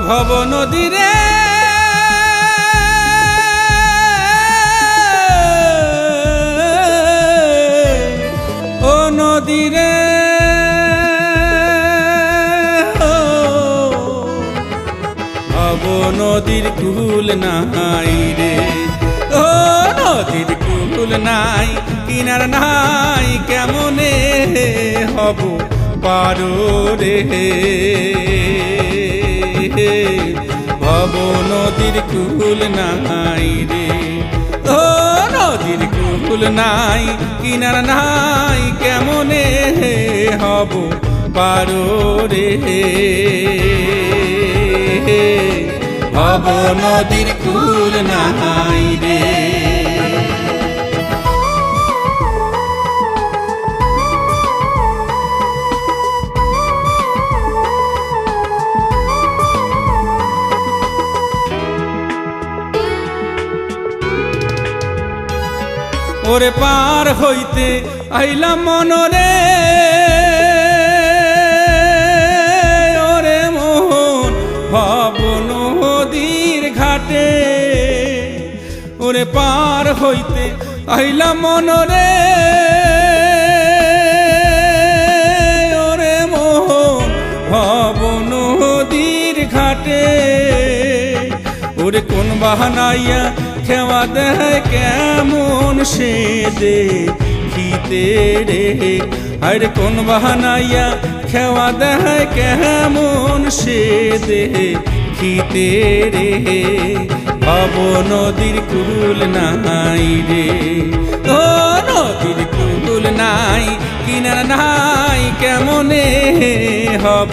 ভব নদীরে। ও নদীরে। ভব নদীর কুল নাই রে। ও নদীর কুল নাই, কিনার নাই, কেমনে হব পারো রে? ভব নদীর কুল নাই রে। ও নদীর কুল নাই, কিনার নাই, কেমনে হব পারো রে? ভব নদীর কুল নাই রে। ওরে পার হইতে আইলাম মনরে। ওরে মোহন ভব নদীর ঘাটে। ওরে পার হইতে আইলাম মনরে। ওরে মোহন ভব নদীর ঘাটে। ওরে কোন বাহানাইয়া খেওয়া দেয় কেমন সে দে খিতে রে আরে কোন বাহানাইয়া খেওয়া দেয় কেমন সে দে খিতে রে ভব নদীর কুল নাই রে। ও, নদীর কুল নাই, কিনার নাই, কেমনে হব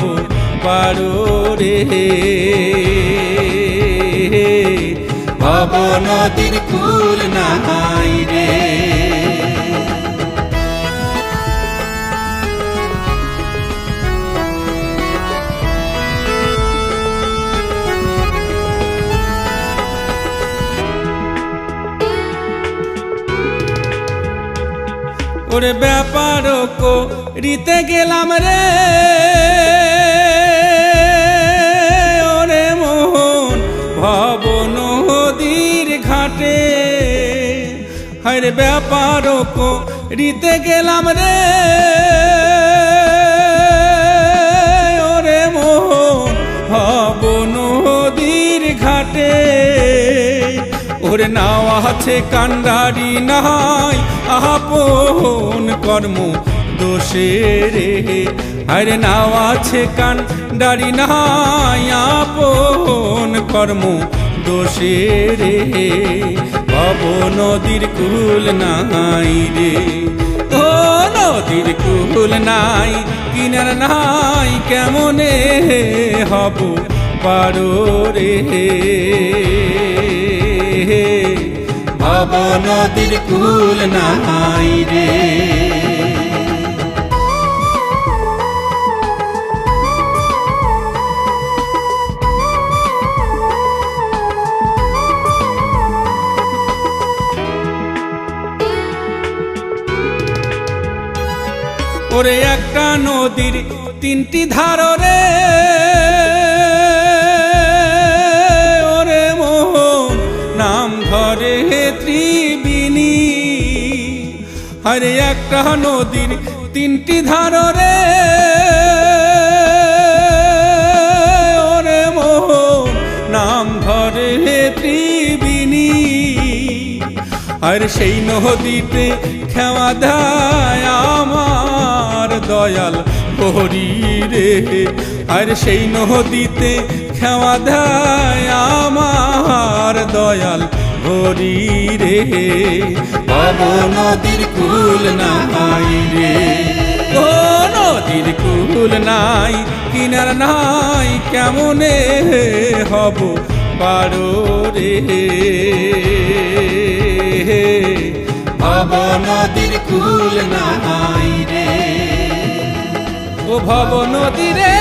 পারো রে? ভব নদীর কুল নাই রে। ওরে ব্যাপার কো রিতে গেলাম রে। হরে ব্যাপার রিতে গেলাম রে। ওরে মোহন ভব নদীর ঘাটে। ওরে নাও আছে কান্ডারি নাই আপন কর্ম দোষে রে। আরে নাও আছে কান্ডারি নাই আপন কর্ম দোষে রে। ভব নদীর কুল নাই রে। ও নদীর কুল নাই, কিনার নাই, কেমনে হব পারো রে? ভব নদীর কুল নাই রে। ওরে একটা নদীর তিনটি ধার রে। ওরে মোহন, নাম ধরে ত্রিবিনী আরে একটা নদীর তিনটি ধার রে। ওরে মোহন, নাম ধরে ত্রিবিনী আর সেই নদীতে খেওয়া আমার দয়াল হরি রে। আর সেই নদীতে খেওয়া দেয় আমার দয়াল হরি রে। পাব নদীর কুল নাই রে। ও নদীর কুল নাই, কিনার নাই, কেমনে হব পারো রে? ভব নদীর কুল নাই। ভব নদী রে